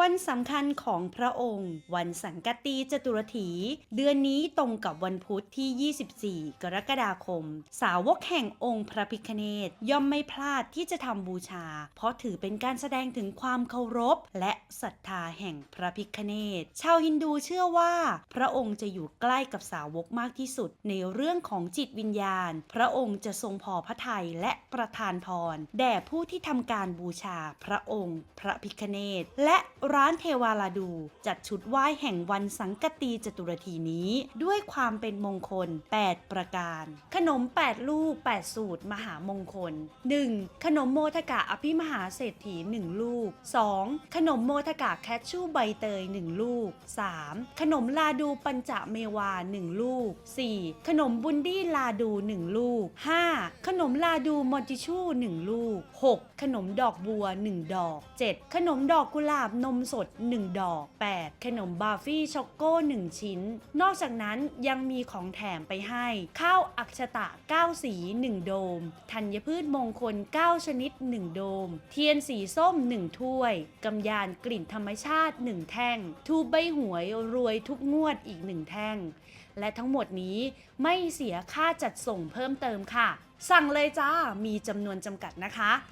วันสำคัญของพระองค์ วันสังกตีจตุรถี เดือนนี้ตรงกับวันพุธที่ 24 กรกฎาคม สาวกแห่งองค์พระพิคเนตย่อมไม่พลาดที่จะทำบูชา เพราะถือเป็นการแสดงถึงความเคารพ และศรัทธาแห่งพระพิคเนตชาวฮินดูเชื่อว่า พระองค์จะอยู่ใกล้กับสาวกมากที่สุด ในเรื่องของจิตวิญญาณ พระองค์จะทรงพอพระทัยและประทานพรแด่ผู้ที่ทำการบูชาพระองค์ พระพิคเนตและร้านเทวาลาดู จัดชุดไหว้แห่งวันสังกตีจตุรทีนี้ ด้วยความเป็นมงคล 8 ประการ ขนม 8 ลูก 8 สูตร มหามงคล 1. ขนมโมทกะอภิมหาเศรษฐี 1 ลูก 2. ขนมโมทกะแคชชูใบเตย 1 ลูก 3. ขนมลาดูปัญจเมวา 1 ลูก 4. ขนมบุนดี้ลาดู 1 ลูก 5. ขนมลาดูมอนติชู 1 ลูก 6. ขนมดอกบัว 1 ดอก 7. ขนมดอกกุหลาบนมสด 1 ดอก 8. ขนมบาฟี่ช็อกโก้ 1 ชิ้น นอกจากนั้นยังมีของแถมไปให้ ข้าวอักชตะ 9 สี 1 โดม ธัญพืชมงคล 9 ชนิด 1 โดม เทียนสีส้ม 1 ถ้วย กำยานกลิ่นธรรมชาติ 1 แท่ง ทูบใบหวยรวยทุกงวดอีก 1 แท่ง และทั้งหมดนี้ไม่เสียค่าจัดส่งเพิ่มเติมค่ะ สั่งเลยจ้า มีจำนวนจำกัดนะคะ